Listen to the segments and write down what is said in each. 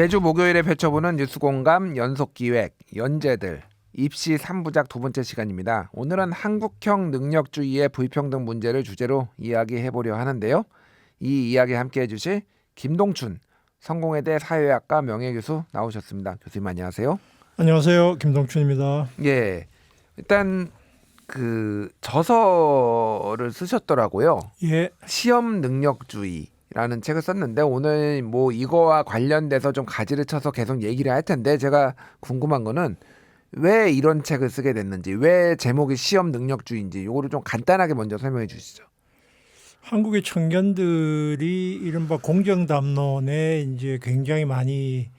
매주 목요일에 펼쳐보는 뉴스공감 연속기획 연재들 입시 3부작 두 번째 시간입니다. 오늘은 한국형 능력주의의 불평등 문제를 주제로 이야기해보려 하는데요. 이 이야기 함께 해 주실 김동춘 성공회대 사회학과 명예교수 나오셨습니다. 교수님 안녕하세요. 안녕하세요. 김동춘입니다. 예, 일단 그 저서를 쓰셨더라고요. 예. 시험 능력주의 라는 책을 썼는데 오늘 뭐 이거와 관련돼서 좀 가지를 쳐서 계속 얘기를 할 텐데 제가 궁금한 거는 왜 이런 책을 쓰게 됐는지 왜 제목이 시험 능력주의인지 요거를 좀 간단하게 먼저 설명해 주시죠. 한국의 청년들이 이른바 공정 담론에 이제 굉장히 많이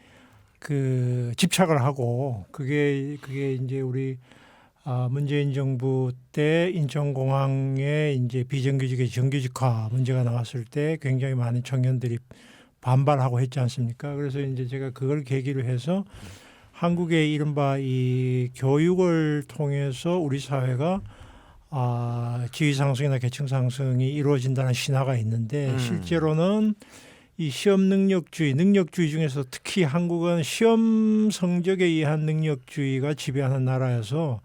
그 집착을 하고 그게 그게 이제 우리 아 문재인 정부 때 인천공항의 이제 비정규직의 정규직화 문제가 나왔을 때 굉장히 많은 청년들이 반발하고 했지 않습니까? 그래서 이제 제가 그걸 계기로 해서 한국의 이른바 이 교육을 통해서 우리 사회가 아, 지위 상승이나 계층 상승이 이루어진다는 신화가 있는데 음. 실제로는 이 시험 능력주의, 능력주의 중에서 특히 한국은 시험 성적에 의한 능력주의가 지배하는 나라여서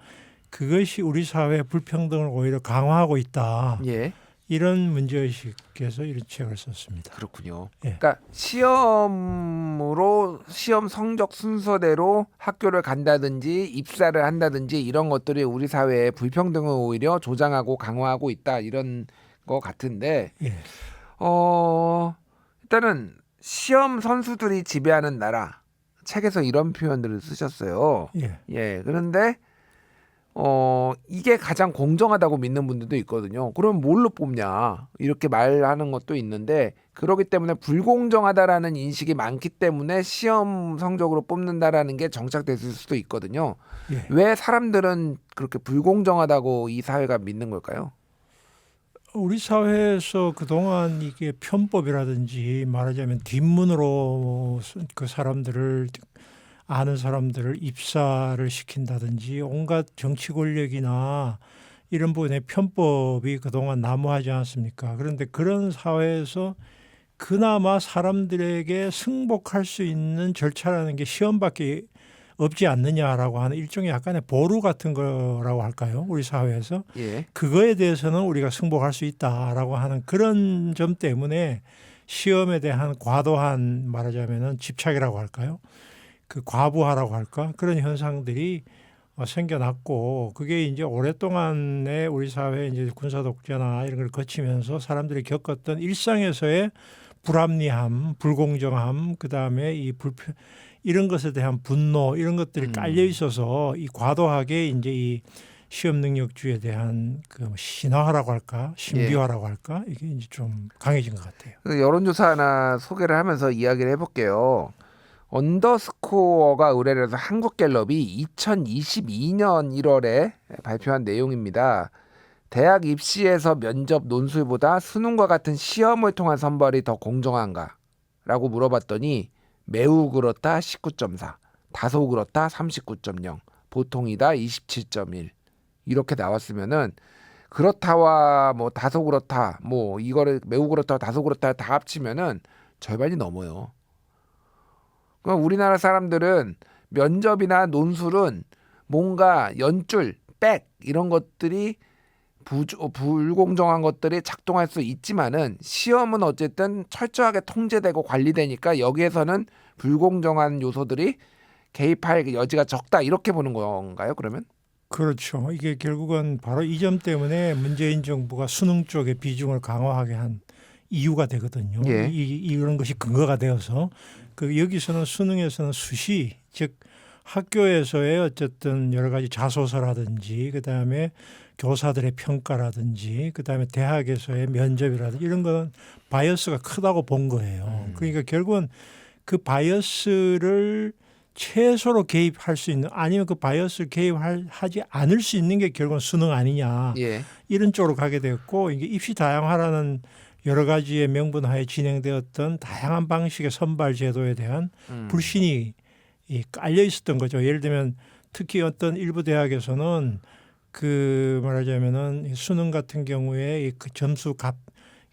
그것이 우리 사회의 불평등을 오히려 강화하고 있다. 예, 이런 문제의식에서 이런 책을 썼습니다. 그렇군요. 예. 그러니까 시험으로 시험 성적 순서대로 학교를 간다든지 입사를 한다든지 이런 것들이 우리 사회의 불평등을 오히려 조장하고 강화하고 있다 이런 거 같은데 예. 어 일단은 시험 선수들이 지배하는 나라 책에서 이런 표현들을 쓰셨어요. 예. 예 그런데 어 이게 가장 공정하다고 믿는 분들도 있거든요. 그럼 뭘로 뽑냐 이렇게 말하는 것도 있는데 그렇기 때문에 불공정하다라는 인식이 많기 때문에 시험 성적으로 뽑는다라는 게 정착됐을 수도 있거든요. 예. 왜 사람들은 그렇게 불공정하다고 이 사회가 믿는 걸까요? 우리 사회에서 그동안 이게 편법이라든지 말하자면 뒷문으로 그 사람들을 아는 사람들을 입사를 시킨다든지 온갖 정치 권력이나 이런 부분의 편법이 그동안 난무하지 않았습니까? 그런데 그런 사회에서 그나마 사람들에게 승복할 수 있는 절차라는 게 시험밖에 없지 않느냐라고 하는 일종의 약간의 보루 같은 거라고 할까요? 우리 사회에서 예. 그거에 대해서는 우리가 승복할 수 있다라고 하는 그런 점 때문에 시험에 대한 과도한 말하자면은 집착이라고 할까요? 그 과부하라고 할까? 그런 현상들이 어, 생겨났고 그게 이제 오랫동안에 우리 사회 이제 군사 독재나 이런 걸 거치면서 사람들이 겪었던 일상에서의 불합리함, 불공정함, 그 다음에 이 불편 이런 것에 대한 분노 이런 것들이 음. 깔려 있어서 이 과도하게 이제 이 시험 능력주의에 대한 그 신화라고 할까 신비화라고 할까 이게 이제 좀 강해진 것 같아요. 그 여론조사 하나 소개를 하면서 이야기를 해볼게요. 언더스코어가 의뢰를 해서 한국갤럽이 2022년 1월에 발표한 내용입니다. 대학 입시에서 면접 논술보다 수능과 같은 시험을 통한 선발이 더 공정한가? 라고 물어봤더니 매우 그렇다 19.4, 다소 그렇다 39.0, 보통이다 27.1 이렇게 나왔으면은 그렇다와 뭐 다소 그렇다 뭐 이거를 매우 그렇다 다소 그렇다 다 합치면은 절반이 넘어요. 그럼 우리나라 사람들은 면접이나 논술은 뭔가 연줄, 백 이런 것들이 어, 불공정한 것들이 작동할 수 있지만은 시험은 어쨌든 철저하게 통제되고 관리되니까 여기에서는 불공정한 요소들이 개입할 여지가 적다 이렇게 보는 건가요? 그러면? 그렇죠. 이게 결국은 바로 이 점 때문에 문재인 정부가 수능 쪽에 비중을 강화하게 한 이유가 되거든요. 예. 이, 이런 것이 근거가 되어서 그 여기서는 수능에서는 수시 즉 학교에서의 어쨌든 여러 가지 자소서라든지 그다음에 교사들의 평가라든지 그다음에 대학에서의 면접이라든지 이런 거는 바이어스가 크다고 본 거예요. 음. 그러니까 결국은 그 바이어스를 최소로 개입할 수 있는 아니면 그 바이어스를 개입하지 않을 수 있는 게 결국은 수능 아니냐 예. 이런 쪽으로 가게 되었고 이게 입시 다양화라는 여러 가지의 명분하에 진행되었던 다양한 방식의 선발 제도에 대한 음. 불신이 이 깔려 있었던 거죠. 예를 들면 특히 어떤 일부 대학에서는 그 말하자면은 수능 같은 경우에 이그 점수 값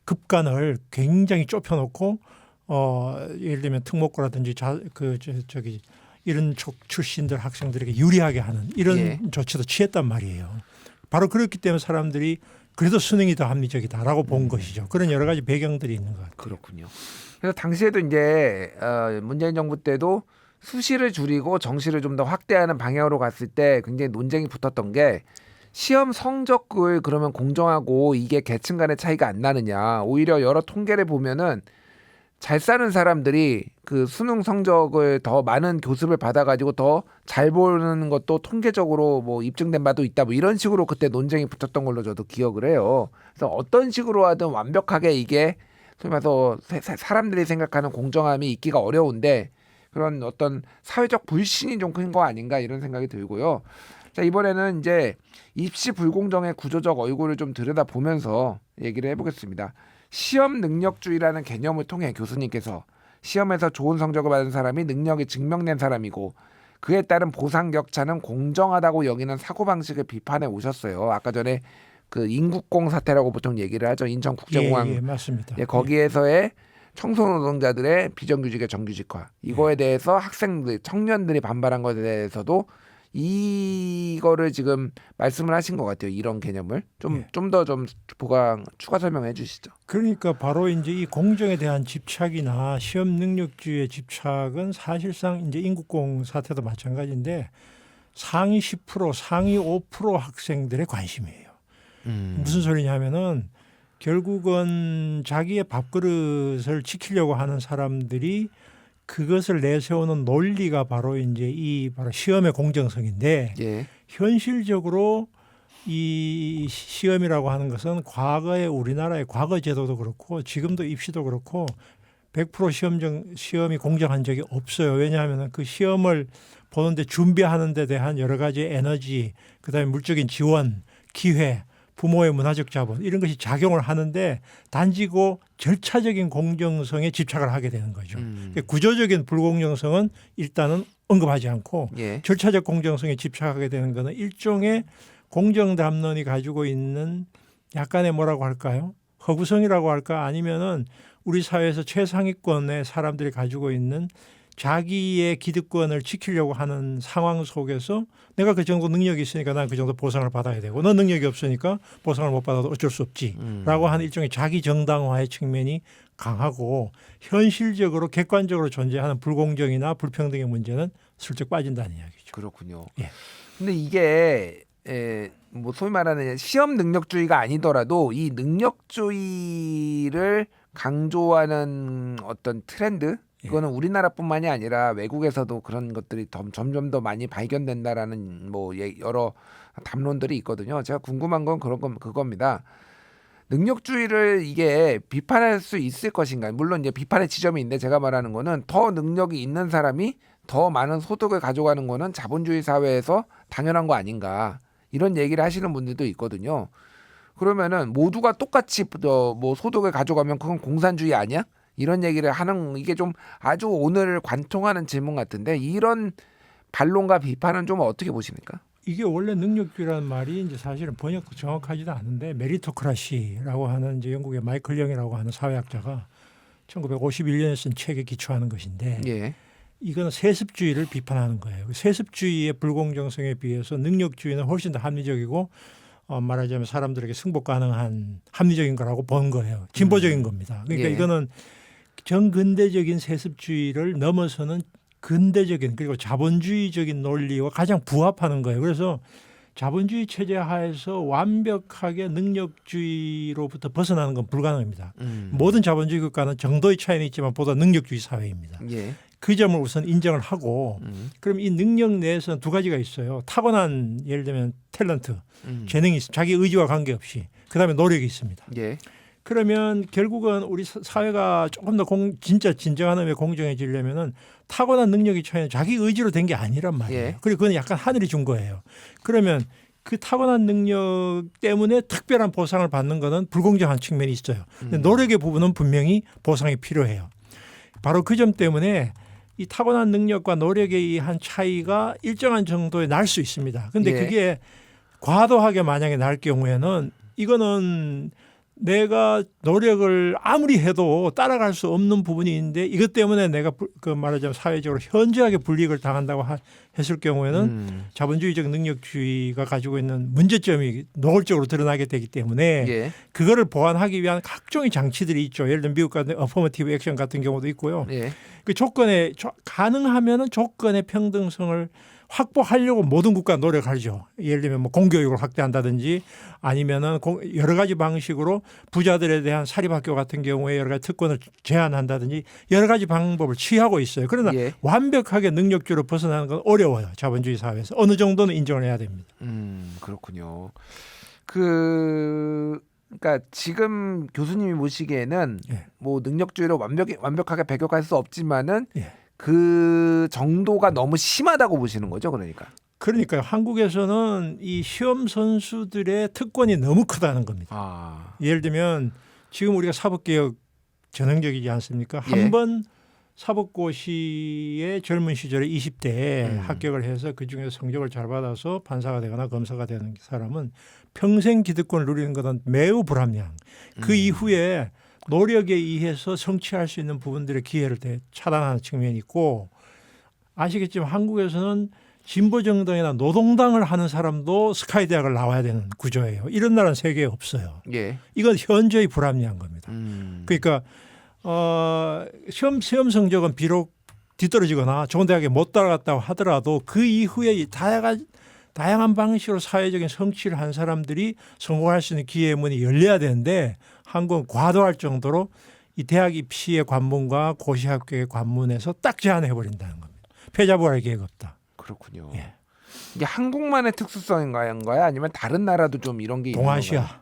급간을 굉장히 좁혀놓고 어 예를 들면 특목고라든지 자, 그 저, 저기 이런 쪽 출신들 학생들에게 유리하게 하는 이런 예. 조치도 취했단 말이에요. 바로 그렇기 때문에 사람들이 그래도 수능이 더 합리적이다라고 본 것이죠. 그런 여러 가지 배경들이 있는 것 같아요. 그렇군요. 그래서 당시에도 이제 어, 문재인 정부 때도 수시를 줄이고 정시를 좀 더 확대하는 방향으로 갔을 때 굉장히 논쟁이 붙었던 게 시험 성적을 그러면 공정하고 이게 계층 간의 차이가 안 나느냐. 오히려 여러 통계를 보면은 잘 사는 사람들이 그 수능 성적을 더 많은 교습을 받아가지고 더 잘 보는 것도 통계적으로 뭐 입증된 바도 있다. 뭐 이런 식으로 그때 논쟁이 붙었던 걸로 저도 기억을 해요. 그래서 어떤 식으로 하든 완벽하게 이게 소위 말해서 사람들이 생각하는 공정함이 있기가 어려운데 그런 어떤 사회적 불신이 좀 큰 거 아닌가 이런 생각이 들고요. 자 이번에는 이제 입시 불공정의 구조적 얼굴을 좀 들여다 보면서 얘기를 해보겠습니다. 시험 능력주의라는 개념을 통해 교수님께서 시험에서 좋은 성적을 받은 사람이 능력이 증명된 사람이고 그에 따른 보상 격차는 공정하다고 여기는 사고 방식을 비판해 오셨어요. 아까 전에 그 인국공 사태라고 보통 얘기를 하죠. 인천국제공항 예, 예, 맞습니다. 예, 거기에서의 청소 노동자들의 비정규직의 정규직화 이거에 대해서 학생들 청년들이 반발한 것에 대해서도 이거를 지금 말씀을 하신 것 같아요 이런 개념을 좀 예. 좀더좀 보강 추가 설명해 주시죠 그러니까 바로 이제 이 공정에 대한 집착이나 시험 능력주의의 집착은 사실상 이제 인국공 사태도 마찬가지인데 상위 10% 상위 5% 학생들의 관심이에요. 무슨 소리냐면은 결국은 자기의 밥그릇을 지키려고 하는 사람들이 그것을 내세우는 논리가 바로 이제 이 바로 시험의 공정성인데 예 현실적으로 이 시험이라고 하는 것은 과거의 우리나라의 과거 제도도 그렇고 지금도 입시도 그렇고 100% 시험정 시험이 공정한 적이 없어요. 왜냐하면 그 시험을 보는데 준비하는 데 대한 여러 가지 에너지, 그다음에 물적인 지원, 기회, 부모의 문화적 자본 이런 것이 작용을 하는데 단지고 절차적인 공정성에 집착을 하게 되는 거죠. 음. 그러니까 구조적인 불공정성은 일단은 언급하지 않고 예 절차적 공정성에 집착하게 되는 것은 일종의 공정 담론이 가지고 있는 약간의 뭐라고 할까요? 허구성이라고 할까 아니면은 우리 사회에서 최상위권의 사람들이 가지고 있는 자기의 기득권을 지키려고 하는 상황 속에서 내가 그 정도 능력이 있으니까 난 그 정도 보상을 받아야 되고 너 능력이 없으니까 보상을 못 받아도 어쩔 수 없지 음. 라고 하는 일종의 자기 정당화의 측면이 강하고 현실적으로 객관적으로 존재하는 불공정이나 불평등의 문제는 슬쩍 빠진다는 이야기죠. 그렇군요 예. 근데 이게 에, 뭐 소위 말하는 시험 능력주의가 아니더라도 이 능력주의를 강조하는 어떤 트렌드 예. 이거는 우리나라뿐만이 아니라 외국에서도 그런 것들이 점- 점점 더 많이 발견된다라는 뭐 예- 여러 담론들이 있거든요. 제가 궁금한 건 그런 건 그겁니다. 능력주의를 이게 비판할 수 있을 것인가? 물론 이제 비판의 지점이 있는데 제가 말하는 거는 더 능력이 있는 사람이 더 많은 소득을 가져가는 거는 자본주의 사회에서 당연한 거 아닌가? 이런 얘기를 하시는 분들도 있거든요. 그러면은 모두가 똑같이 어, 뭐 소득을 가져가면 그건 공산주의 아니야? 이런 얘기를 하는 이게 좀 아주 오늘 관통하는 질문 같은데 이런 반론과 비판은 좀 어떻게 보십니까? 이게 원래 능력주의라는 말이 이제 사실은 번역도 정확하지도 않은데 메리토크라시라고 하는 이제 영국의 마이클 영이라고 하는 사회학자가 1951년에 쓴 책에 기초하는 것인데 예. 이거는 세습주의를 비판하는 거예요. 세습주의의 불공정성에 비해서 능력주의는 훨씬 더 합리적이고 어, 말하자면 사람들에게 승복 가능한 합리적인 거라고 본 거예요. 진보적인 겁니다. 그러니까 예. 이거는 정근대적인 세습주의를 넘어서는 근대적인 그리고 자본주의적인 논리와 가장 부합하는 거예요. 그래서 자본주의 체제 하에서 완벽하게 능력주의로부터 벗어나는 건 불가능합니다. 음. 모든 자본주의 국가는 정도의 차이는 있지만 보다 능력주의 사회입니다. 예. 그 점을 우선 인정을 하고 음. 그럼 이 능력 내에서는 두 가지가 있어요. 타고난 예를 들면 탤런트, 음. 재능이 있, 자기 의지와 관계없이 그다음에 노력이 있습니다. 예. 그러면 결국은 우리 사- 사회가 조금 더 공, 진짜 진정한 의미의 공정해지려면은 타고난 능력이 차이는 자기 의지로 된 게 아니란 말이에요. 예. 그리고 그건 약간 하늘이 준 거예요. 그러면 그 타고난 능력 때문에 특별한 보상을 받는 거는 불공정한 측면이 있어요. 음. 노력의 부분은 분명히 보상이 필요해요. 바로 그 점 때문에 이 타고난 능력과 노력의 이한 차이가 일정한 정도에 날 수 있습니다. 근데 예. 그게 과도하게 만약에 날 경우에는 이거는 내가 노력을 아무리 해도 따라갈 수 없는 부분이 있는데 이것 때문에 내가 부- 그 말하자면 사회적으로 현저하게 불이익을 당한다고 하- 했을 경우에는 음. 자본주의적 능력주의가 가지고 있는 문제점이 노골적으로 드러나게 되기 때문에 예. 그거를 보완하기 위한 각종의 장치들이 있죠. 예를 들면 미국 같은 어퍼머티브 액션 같은 경우도 있고요. 예. 그 조건에 조- 가능하면은 조건의 평등성을 확보하려고 모든 국가 노력하죠. 예를 들면 뭐 공교육을 확대한다든지 아니면은 공- 여러 가지 방식으로 부자들에 대한 사립학교 같은 경우에 여러 가지 특권을 제한한다든지 여러 가지 방법을 취하고 있어요. 그러나 예. 완벽하게 능력주로 벗어나는 건 어려워요. 자본주의 사회에서 어느 정도는 인정을 해야 됩니다. 음, 그렇군요. 그 그러니까 지금 교수님이 보시기에는 예. 뭐 능력주의로 완벽 완벽하게 배격할 수 없지만은 예. 그 정도가 너무 심하다고 보시는 거죠, 그러니까. 그러니까 한국에서는 이 시험 선수들의 특권이 너무 크다는 겁니다. 아, 예를 들면 지금 우리가 사법개혁 전형적이지 않습니까? 예. 한번 사법고시의 젊은 시절에 20대에 음. 합격을 해서 그 중에서 성적을 잘 받아서 판사가 되거나 검사가 되는 사람은 평생 기득권을 누리는 것은 매우 불합리한. 그 음. 이후에 노력에 의해서 성취할 수 있는 부분들의 기회를 대- 차단하는 측면이 있고 아시겠지만 한국에서는 진보 정당이나 노동당을 하는 사람도 스카이 대학을 나와야 되는 구조예요. 이런 나라는 세계에 없어요. 예. 이건 현저히 불합리한 겁니다. 음. 그러니까 어, 시험 시험 성적은 비록 뒤떨어지거나 좋은 대학에 못 따라갔다고 하더라도 그 이후에 이 다양한 다양한 방식으로 사회적인 성취를 한 사람들이 성공할 수 있는 기회의 문이 열려야 되는데 한국은 과도할 정도로 이 대학 입시의 관문과 고시 합격의 관문에서 딱 제한해 버린다는 겁니다. 패자부활 계획 없다. 그렇군요. 예. 이게 한국만의 특수성인가요? 아니면 다른 나라도 좀 이런 게? 동아시아,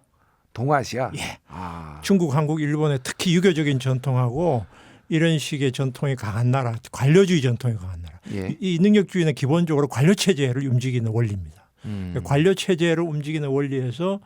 동아시아. 예. 아. 중국, 한국, 일본의 특히 유교적인 전통하고 이런 식의 전통이 강한 나라, 관료주의 전통이 강한 나라. 예. 이 능력주의는 기본적으로 관료 체제를 움직이는 원리입니다. 음. 관료 체제를 움직이는 원리에서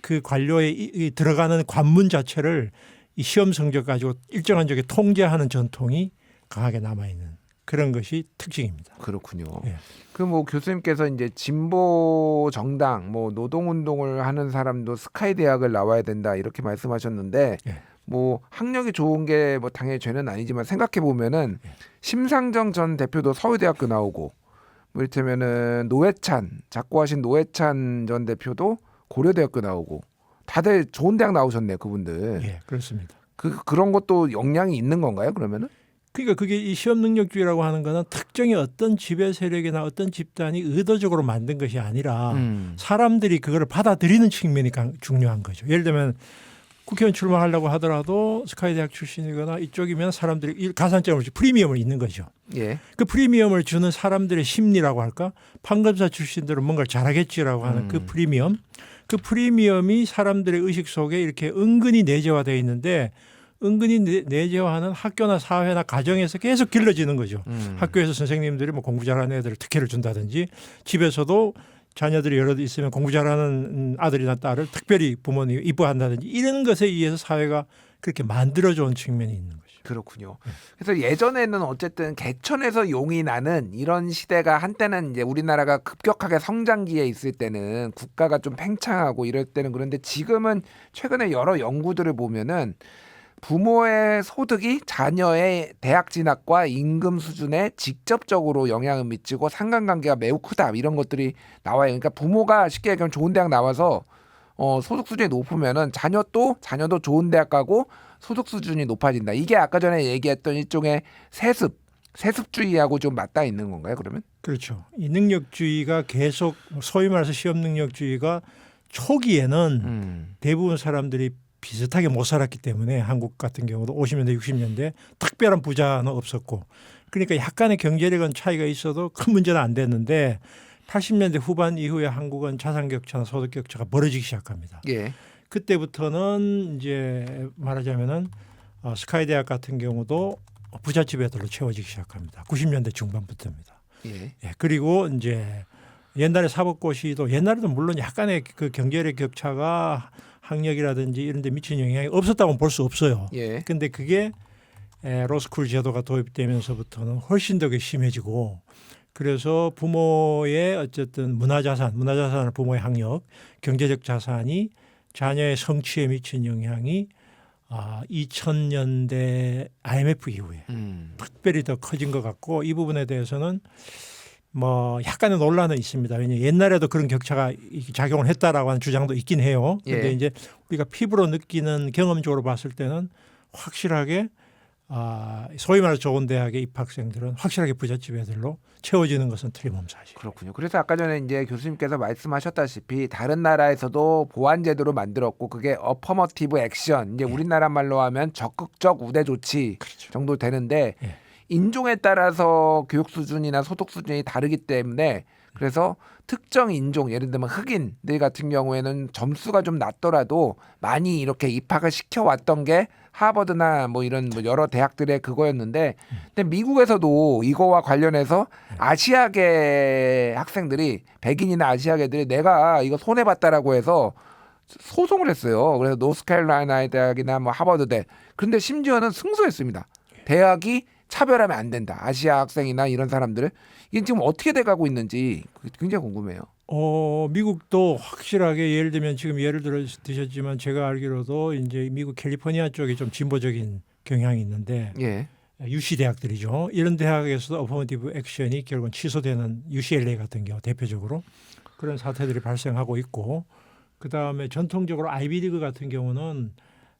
그 관료에 이- 이 들어가는 관문 자체를 이 시험 성적 가지고 일정한 적에 통제하는 전통이 강하게 남아 있는 그런 것이 특징입니다. 그렇군요. 예. 그뭐 교수님께서 이제 진보 정당 뭐 노동 운동을 하는 사람도 스카이 대학을 나와야 된다 이렇게 말씀하셨는데 예. 뭐 학력이 좋은 게 뭐 당연히 죄는 아니지만 생각해 보면은 예. 심상정 전 대표도 서울대학교 나오고 뭐 이를테면은 노회찬 작고하신 노회찬 전 대표도 고려대학교 나오고 다들 좋은 대학 나오셨네요 그분들 예, 그렇습니다. 그 그런 것도 영향이 있는 건가요 그러면은 그러니까 그게 이 시험 능력주의라고 하는 거는 특정의 어떤 지배 세력이나 어떤 집단이 의도적으로 만든 것이 아니라 음. 사람들이 그거를 받아들이는 측면이 강- 중요한 거죠. 예를 들면 국회의원 출마하려고 하더라도 스카이 대학 출신이거나 이쪽이면 사람들이 이 가산점을 주- 프리미엄을 있는 거죠. 예 그 프리미엄을 주는 사람들의 심리라고 할까? 판검사 출신들은 뭔가를 잘하겠지라고 하는 그 음. 프리미엄. 그 프리미엄이 사람들의 의식 속에 이렇게 은근히 내재화되어 있는데 은근히 내- 내재화하는 학교나 사회나 가정에서 계속 길러지는 거죠. 음. 학교에서 선생님들이 뭐 공부 잘하는 애들 특혜를 준다든지 집에서도 자녀들이 여러 있으면 공부 잘하는 음, 아들이나 딸을 특별히 부모님이 이뻐한다든지 이런 것에 의해서 사회가 그렇게 만들어져 온 측면이 있는 거죠. 그렇군요. 네. 그래서 예전에는 어쨌든 개천에서 용이 나는 이런 시대가 한때는 이제 우리나라가 급격하게 성장기에 있을 때는 국가가 좀 팽창하고 이럴 때는 그런데 지금은 최근에 여러 연구들을 보면은 부모의 소득이 자녀의 대학 진학과 임금 수준에 직접적으로 영향을 미치고 상관관계가 매우 크다 이런 것들이 나와요. 그러니까 부모가 쉽게 얘기하면 좋은 대학 나와서 어, 소득 수준이 높으면은 자녀도 자녀도 좋은 대학 가고 소득 수준이 높아진다. 이게 아까 전에 얘기했던 일종의 세습, 세습주의하고 좀 맞닿아 있는 건가요? 그러면? 그렇죠. 이 능력주의가 계속 소위 말해서 시험 능력주의가 초기에는 음, 대부분 사람들이 비슷하게 못 살았기 때문에 한국 같은 경우도 50년대 60년대 특별한 부자는 없었고 그러니까 약간의 경제력은 차이가 있어도 큰 문제는 안 됐는데 80년대 후반 이후에 한국은 자산 격차나 소득 격차가 벌어지기 시작합니다. 예, 그때부터는 이제 말하자면은 어, 스카이 대학 같은 경우도 부잣집 애들로 채워지기 시작합니다. 90년대 중반부터입니다. 예, 예, 그리고 이제 옛날에 사법고시도 옛날에도 물론 약간의 그 경제력 격차가 학력이라든지 이런 데 미친 영향이 없었다고 볼 수 없어요. 예, 근데 그게 에, 로스쿨 제도가 도입되면서부터는 훨씬 더 심해지고 그래서 부모의 어쨌든 문화자산, 문화자산을 부모의 학력, 경제적 자산이 자녀의 성취에 미친 영향이 아, 2000년대 IMF 이후에 음. 특별히 더 커진 것 같고 이 부분에 대해서는 뭐 약간의 논란은 있습니다. 왜냐 옛날에도 그런 격차가 이- 작용을 했다라고 하는 주장도 있긴 해요. 근데 예. 이제 우리가 피부로 느끼는 경험적으로 봤을 때는 확실하게 아, 소위 말해 좋은 대학의 입학생들은 확실하게 부잣집 애들로 채워지는 것은 틀림없는 사실. 그렇군요. 그래서 아까 전에 이제 교수님께서 말씀하셨다시피 다른 나라에서도 보완 제도를 만들었고 그게 어퍼머티브 액션 이제 우리나라 말로 하면 적극적 우대 조치 정도 되는데 예. 인종에 따라서 교육 수준이나 소득 수준이 다르기 때문에 그래서 특정 인종 예를 들면 흑인들 같은 경우에는 점수가 좀 낮더라도 많이 이렇게 입학을 시켜 왔던 게 하버드나 뭐 이런 뭐 여러 대학들의 그거였는데 근데 미국에서도 이거와 관련해서 아시아계 학생들이 백인이나 아시아계들이 내가 이거 손해 봤다라고 해서 소송을 했어요. 그래서 노스캐롤라이나 대학이나 뭐 하버드 대. 그런데 심지어는 승소했습니다. 대학이 차별하면 안 된다. 아시아 학생이나 이런 사람들을 이게 지금 어떻게 돼가고 있는지 굉장히 궁금해요. 어, 미국도 확실하게 예를 들면 지금 예를 들어 드셨지만 제가 알기로도 이제 미국 캘리포니아 쪽에 좀 진보적인 경향이 있는데 예, 유시 대학들이죠. 이런 대학에서도 어퍼머티브 액션이 결국은 취소되는 UCLA 같은 경우 대표적으로 그런 사태들이 발생하고 있고 그 다음에 전통적으로 아이비리그 같은 경우는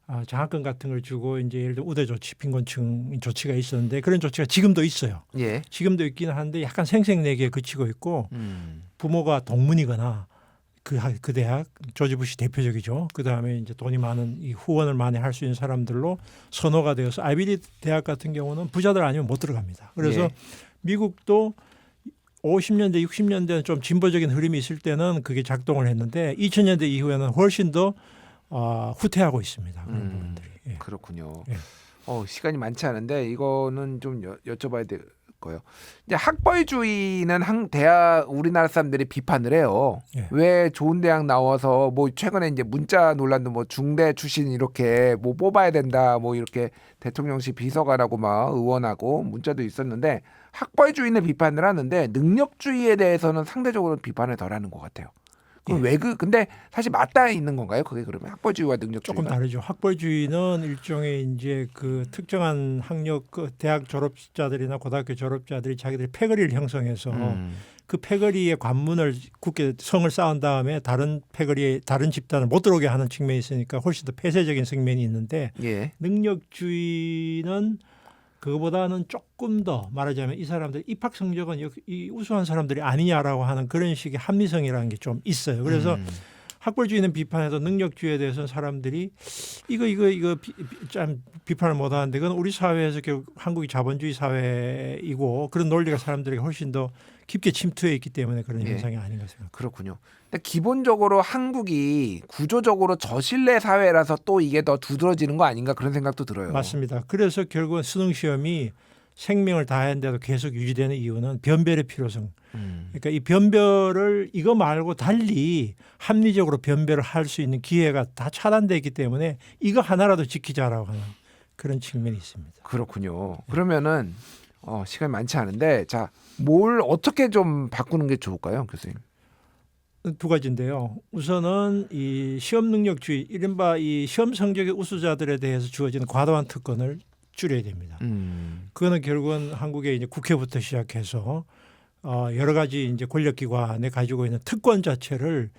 아, 장학금 같은 걸 주고 이제 예를 들어 우대 조치, 빈곤층 조치가 있었는데 그런 조치가 지금도 있어요. 예. 지금도 있기는 한데 약간 생색내기에 그치고 있고 음. 부모가 동문이거나 그, 학- 그 대학 조지 부시 대표적이죠. 그 다음에 이제 돈이 많은 이 후원을 많이 할 수 있는 사람들로 선호가 되어서 아이비리 대학 같은 경우는 부자들 아니면 못 들어갑니다. 그래서 예. 미국도 50년대, 60년대는 좀 진보적인 흐름이 있을 때는 그게 작동을 했는데 2000년대 이후에는 훨씬 더 어, 후퇴하고 있습니다. 그런 음. 부분들이. 예. 그렇군요. 예. 어, 시간이 많지 않은데 이거는 좀 여, 여쭤봐야 될 거예요. 이제 학벌주의는 한 대학 우리나라 사람들이 비판을 해요. 예. 왜 좋은 대학 나와서 뭐 최근에 이제 문자 논란도 뭐 중대 출신 이렇게 뭐 뽑아야 된다 뭐 이렇게 대통령실 비서관하고 막 의원하고 문자도 있었는데 학벌주의는 비판을 하는데 능력주의에 대해서는 상대적으로 비판을 덜하는 것 같아요. 그럼 예. 왜그 근데 사실 맞닿아 있는 건가요? 그게 그러면 학벌주의와 능력주의가 조금 다르죠. 학벌주의는 일종의 이제 그 특정한 학력 그 대학 졸업자들이나 고등학교 졸업자들이 자기들이 패거리를 형성해서 음. 그 패거리의 관문을 굳게 성을 쌓은 다음에 다른 패거리에 다른 집단을 못 들어오게 하는 측면이 있으니까 훨씬 더 폐쇄적인 측면이 있는데 예. 능력주의는 그거보다는 조금 더 말하자면 이 사람들 입학 성적은 여- 이 우수한 사람들이 아니냐라고 하는 그런 식의 합리성이라는 게 좀 있어요. 그래서 음. 학벌주의는 비판해도 능력주의에 대해서는 사람들이 이거 이거 이거 비, 비- 참 비판을 못 하는데 그건 우리 사회에서 결국 한국이 자본주의 사회이고 그런 논리가 사람들에게 훨씬 더 깊게 침투해 있기 때문에 그런 예. 현상이 아닌가 생각합니다. 그렇군요. 근데 기본적으로 한국이 구조적으로 저신뢰 사회라서 또 이게 더 두드러지는 거 아닌가 그런 생각도 들어요. 맞습니다. 그래서 결국은 수능 시험이 생명을 다했는데도 계속 유지되는 이유는 변별의 필요성. 음. 그러니까 이 변별을 이거 말고 달리 합리적으로 변별을 할 수 있는 기회가 다 차단돼 있기 때문에 이거 하나라도 지키자라고 하는 그런 측면이 있습니다. 그렇군요. 그러면은 어, 시간이 많지 않은데 자, 뭘 어떻게 좀 바꾸는 게 좋을까요, 교수님? 두 가지인데요. 우선은 이 시험 능력주의, 이른바 이 시험 성적의 우수자들에 대해서 주어지는 과도한 특권을 줄여야 됩니다. 음. 그거는 결국은 한국의 이제 국회부터 시작해서 어 여러 가지 이제 권력기관에 가지고 있는 특권 자체를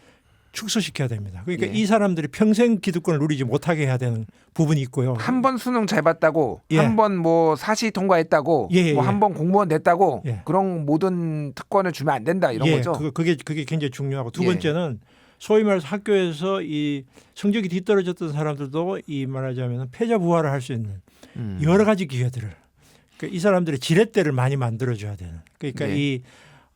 축소시켜야 됩니다. 그러니까 예. 이 사람들이 평생 기득권을 누리지 못하게 해야 되는 부분이 있고요. 한 번 수능 잘 봤다고, 예. 한번 뭐 사시 통과했다고, 예, 예, 뭐 예. 한번 공무원 됐다고 예. 그런 모든 특권을 주면 안 된다 이런 예, 거죠. 그거, 그게 그게 굉장히 중요하고 두 예. 번째는 소위 말해서 학교에서 이 성적이 뒤떨어졌던 사람들도 이 말하자면 패자 부활을 할 수 있는 음. 여러 가지 기회들을 그러니까 이 사람들의 지렛대를 많이 만들어줘야 되는 그러니까 네. 이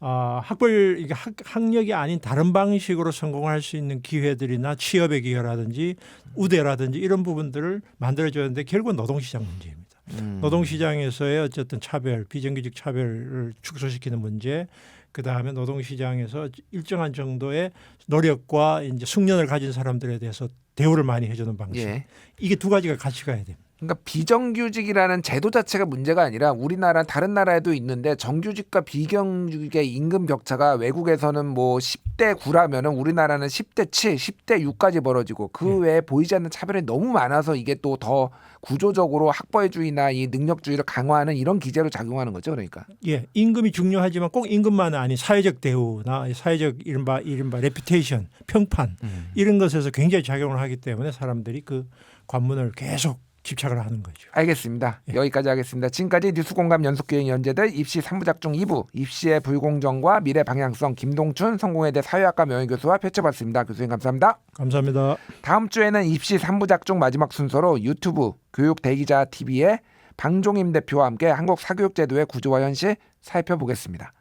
어, 학벌 이게 학, 학력이 아닌 다른 방식으로 성공할 수 있는 기회들이나 취업의 기회라든지 우대라든지 이런 부분들을 만들어줘야 하는데 결국은 노동시장 문제입니다. 음. 노동시장에서의 어쨌든 차별, 비정규직 차별을 축소시키는 문제, 그 다음에 노동시장에서 일정한 정도의 노력과 이제 숙련을 가진 사람들에 대해서 대우를 많이 해주는 방식. 예. 이게 두 가지가 같이 가야 됩니다. 그러니까 비정규직이라는 제도 자체가 문제가 아니라 우리나라 다른 나라에도 있는데 정규직과 비정규직의 임금 격차가 외국에서는 뭐 10대 9라면은 우리나라는 10대 7, 10대 6까지 벌어지고 그 예. 외에 보이지 않는 차별이 너무 많아서 이게 또 더 구조적으로 학벌주의나 이 능력주의를 강화하는 이런 기제로 작용하는 거죠. 그러니까. 예, 임금이 중요하지만 꼭 임금만은 아닌 사회적 대우나 사회적 이른바 이른바 레피테이션, 평판 이런 것에서 굉장히 작용을 하기 때문에 사람들이 그 관문을 계속 집착을 하는 거죠. 알겠습니다. 예. 여기까지 하겠습니다. 지금까지 뉴스공감 연속기획 연재들 입시 3부작 중 2부 입시의 불공정과 미래 방향성 김동춘 성공회대 사회학과 명예교수와 펼쳐봤습니다. 교수님 감사합니다. 감사합니다. 다음 주에는 입시 3부작 중 마지막 순서로 유튜브 교육 대기자 TV의 방종임 대표와 함께 한국 사교육제도의 구조와 현실 살펴보겠습니다.